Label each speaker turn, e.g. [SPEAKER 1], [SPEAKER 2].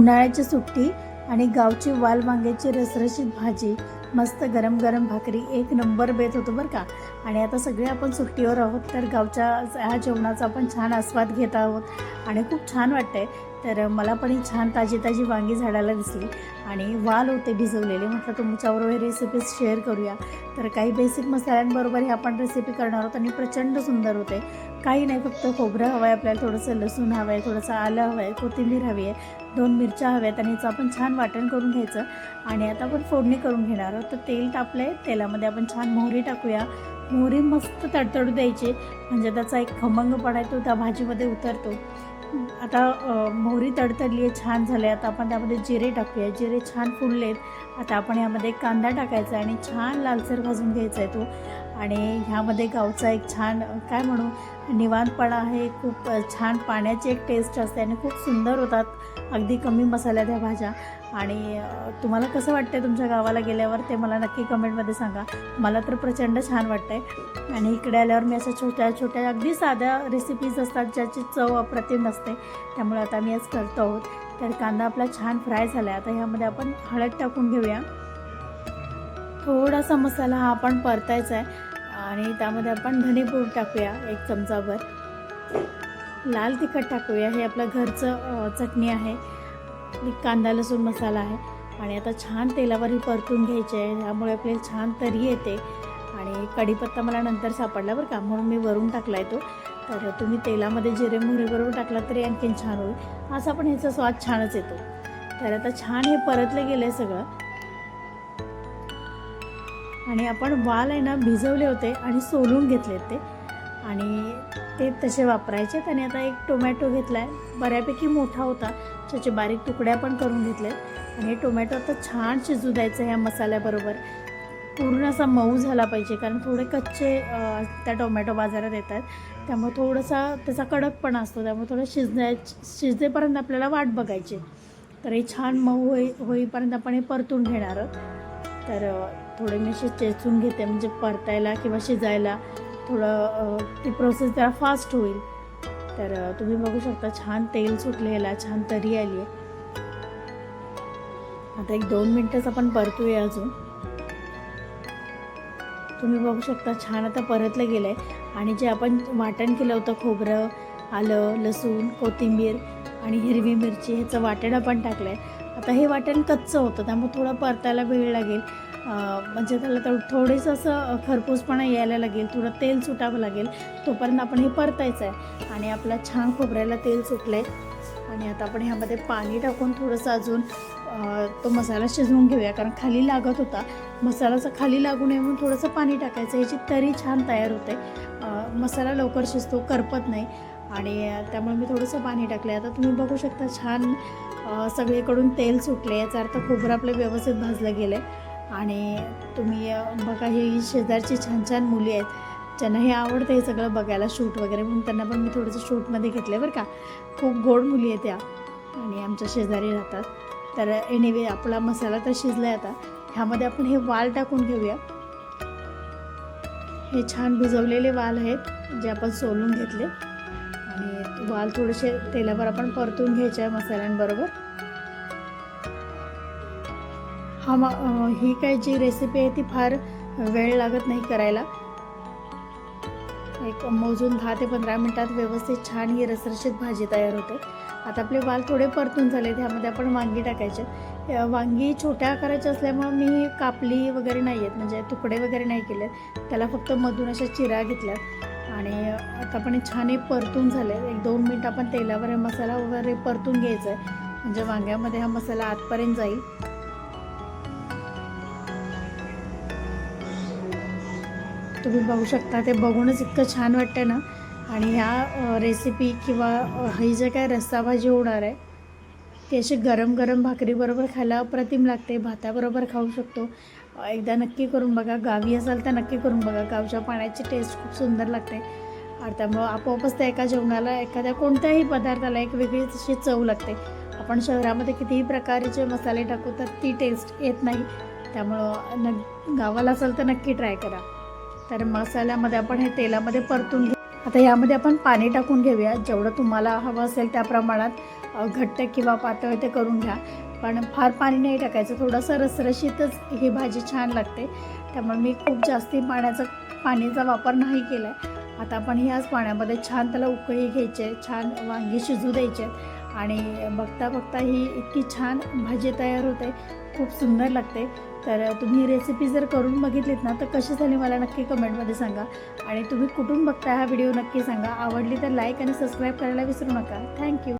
[SPEAKER 1] उन्हाळ्याची सुट्टी आणि गावची वाल वांग्याची रसरशीत भाजी मस्त गरम गरम भाकरी एक नंबर बेत होतो बरं का. आणि आता सगळे आपण सुट्टीवर आहोत तर गावच्या ह्या जेवणाचा आपण छान आस्वाद घेत आहोत. आणि खूप छान वाटतंय. तर मला पण ही छान ताजी ताजी वांगी झाडाला दिसली आणि वाल होते भिजवलेले. म्हटलं तुमच्याबरोबर हे रेसिपीज शेअर करूया. तर काही बेसिक मसाल्यांबरोबर ही आपण रेसिपी करणार आहोत आणि प्रचंड सुंदर होते. काही नाही फक्त खोबरं हवं आहे आपल्याला थोडंसं लसूण हवं आहे थोडंसं आलं हवं आहे कोथिंबीर हवी आहे दोन मिरच्या हव्यात आणि याचं आपण छान वाटण करून घ्यायचं. आणि आता आपण फोडणी करून घेणार आहोत. तर तेल टाकलं आहे तेलामध्ये आपण छान मोहरी टाकूया. मोहरी मस्त तडतडू द्यायची म्हणजे त्याचा एक खमंगपणा आहे तो त्या भाजीमध्ये उतरतो. आता मोहरी तडतडली आहे छान झाले आता आपण त्यामध्ये जिरे टाकूया. जिरे छान फुललेत. आता आपण यामध्ये कांदा टाकायचा आहे आणि छान लालसर भाजून घ्यायचा आहे तो. आणि ह्यामध्ये गावचा एक छान काय म्हणू निवांतपणा आहे खूप छान पाण्याची एक टेस्ट असते आणि खूप सुंदर होतात. अगदी कमी मसाल्यात ह्या भाज्या. आणि तुम्हाला कसं वाटतं तुमच्या गावाला गेल्यावर ते मला नक्की कमेंटमध्ये सांगा. मला तर प्रचंड छान वाटतं आहे आणि इकडे आल्यावर मी अशा छोट्या छोट्या अगदी साध्या रेसिपीज असतात ज्याची चव अप्रतिम असते त्यामुळे आता मी आज करतो आहोत. तर कांदा आपला छान फ्राय झाला आहे आता ह्यामध्ये आपण हळद टाकून घेऊया. थोडासा मसाला हा आपण परतायचा आहे. आणि त्यामध्ये आपण धनेपूड टाकूया एक चमचाभर. लाल तिखट टाकूया. हे आपलं घरचं चटणी आहे. कांदा लसूण मसाला आहे. आणि आता छान तेलावर ही परतून घ्यायचे आहे. त्यामुळे आपल्याला छान तरी येते. आणि कढीपत्ता मला नंतर सापडला बरं का म्हणून मी वरून टाकला आहे तो. तर तुम्ही तेलामध्ये जिरे मोहरीबरोबर टाकला तरी आणखीन छान होईल. असा पण ह्याचा स्वाद छानच येतो. तर आता छान हे परतलं गेलं आहे सगळं. आणि आपण वाल आहे ना भिजवले होते आणि सोलून घेतले ते आणि ते तसे वापरायचे. आणि आता एक टोमॅटो घेतला आहे बऱ्यापैकी मोठा होता. त्याचे बारीक तुकड्या पण करून घेतल्यात आणि टोमॅटो आता छान शिजू द्यायचं ह्या मसाल्याबरोबर. पूर्ण असा मऊ झाला पाहिजे कारण थोडे कच्चे त्या टोमॅटो बाजारात येतात. त्यामुळे थोडासा त्याचा कडकपणा असतो. त्यामुळे थोडं शिजण्या शिजेपर्यंत आपल्याला वाट बघायची. तर हे छान मऊ होई होईपर्यंत आपण हे परतून घेणार आहोत. तर थोडे मी असे चेचून घेते म्हणजे परतायला किंवा शिजायला थोडं ती प्रोसेस जरा फास्ट होईल. तर तुम्ही बघू शकता छान तेल सुटलेला छान तरी आली आहे. आता एक दोन मिनटंच आपण परतूया अजून. तुम्ही बघू शकता छान आता परतलं गेलं आहे आणि जे आपण वाटण केलं होतं खोबरं आलं लसूण कोथिंबीर आणि हिरवी मिरची ह्याचं वाटण आपण टाकलं आहे आता हे वाटण कच्चं होतं त्यामुळे थोडं परतायला वेळ लागेल. म्हणजे त्याला तर थोडंसं असं खरपूसपणा यायला लागेल थोडं तेल सुटावं लागेल. तोपर्यंत आपण हे परतायचं आहे. आणि आपला छान खोबऱ्याला तेल सुटलं आहे आणि आता आपण ह्यामध्ये पाणी टाकून थोडंसं अजून तो मसाला शिजवून घेऊया. कारण खाली लागत होता. मसालाचा खाली लागू नये म्हणून थोडंसं पाणी टाकायचं. ह्याची तरी छान तयार होते. मसाला लवकर शिजतो करपत नाही. आणि त्यामुळे मी थोडंसं पाणी टाकलं आहे आता तुम्ही बघू शकता छान सगळीकडून तेल सुटले याचा अर्थ खोबरं आपलं व्यवस्थित भाजलं गेलं आहे आणि तुम्ही बघा ही शेजारची छान छान मुली आहेत. ज्यांना हे आवडतं हे सगळं बघायला शूट वगैरे म्हणून त्यांना पण मी थोडंसं शूटमध्ये घेतलं आहे बरं का. खूप गोड मुली आहेत त्या. आणि आमच्या शेजारी राहतात. तर एनिवे आपला मसाला तर शिजला आहे आता. ह्यामध्ये आपण हे वाल टाकून घेऊया. हे छान भिजवलेले वाल आहेत जे आपण सोलून घेतले. आणि वाल थोडेसे तेलावर आपण परतून घ्यायचे आहे मसाल्यांबरोबर. हा म ही काय जी रेसिपी आहे ती फार वेळ लागत नाही करायला. एक मोजून दहा ते पंधरा मिनटात व्यवस्थित छान ही रसरशीत भाजी तयार होते. आता आपले वाल थोडे परतून झाले त्यामध्ये आपण वांगी टाकायचे. वांगी छोट्या आकाराची असल्यामुळं मी कापली वगैरे नाही आहेत म्हणजे तुकडे वगैरे नाही केले त्याला फक्त मधून अशा चिरा घेतल्यात. आणि आता आपण छान हे परतून झाले एक दोन मिनटं आपण तेलावर हे मसाला वगैरे परतून घ्यायचा आहे म्हणजे वांग्यामध्ये हा मसाला आतपर्यंत जाईल. तुम्ही बघू शकता ते बघूनच इतकं छान वाटतं ना. आणि ह्या रेसिपी किंवा ही जे काय रस्सा भाजी होणार आहे ते असे गरम गरम भाकरीबरोबर खायला अप्रतिम लागते. भाताबरोबर खाऊ शकतो. एकदा नक्की करून बघा. गावी असाल तर नक्की करून बघा. गावच्या पाण्याची टेस्ट खूप सुंदर लागते. आणि त्यामुळं आपोआपच त्या एका जेवणाला एखाद्या कोणत्याही पदार्थाला एक वेगळीच अशी चव लागते. आपण शहरामध्ये कितीही प्रकारचे मसाले टाकू तर ती टेस्ट येत नाही. त्यामुळं न गावाला असाल तर नक्की ट्राय करा. तर मसाल्यामध्ये आपण हे तेलामध्ये परतून घे आता यामध्ये आपण पाणी टाकून घेऊया. जेवढं तुम्हाला हवं असेल त्या प्रमाणात. घट्ट किंवा पातळ ते करून घ्या. पण फार पाणी नाही टाकायचं. थोडंसं रसरशीतच ही भाजी छान लागते. त्यामुळे मी खूप जास्ती पाण्याचा पाणीचा वापर नाही केला आहे आता आपण ह्याच पाण्यामध्ये छान त्याला उकळी घ्यायचे आहे. छान वांगी शिजू द्यायचे आणि बघता बघता ही इतकी छान भाजी तयार होते. खूप सुंदर लागते. तर तुम्ही रेसिपी जर करून बघितलीत ना तर कशी झाली मला नक्की कमेंटमध्ये सांगा. आणि तुम्ही कुठून बघता हा व्हिडिओ नक्की सांगा. आवडली तर लाईक आणि सबस्क्राईब करायला विसरू नका. थँक्यू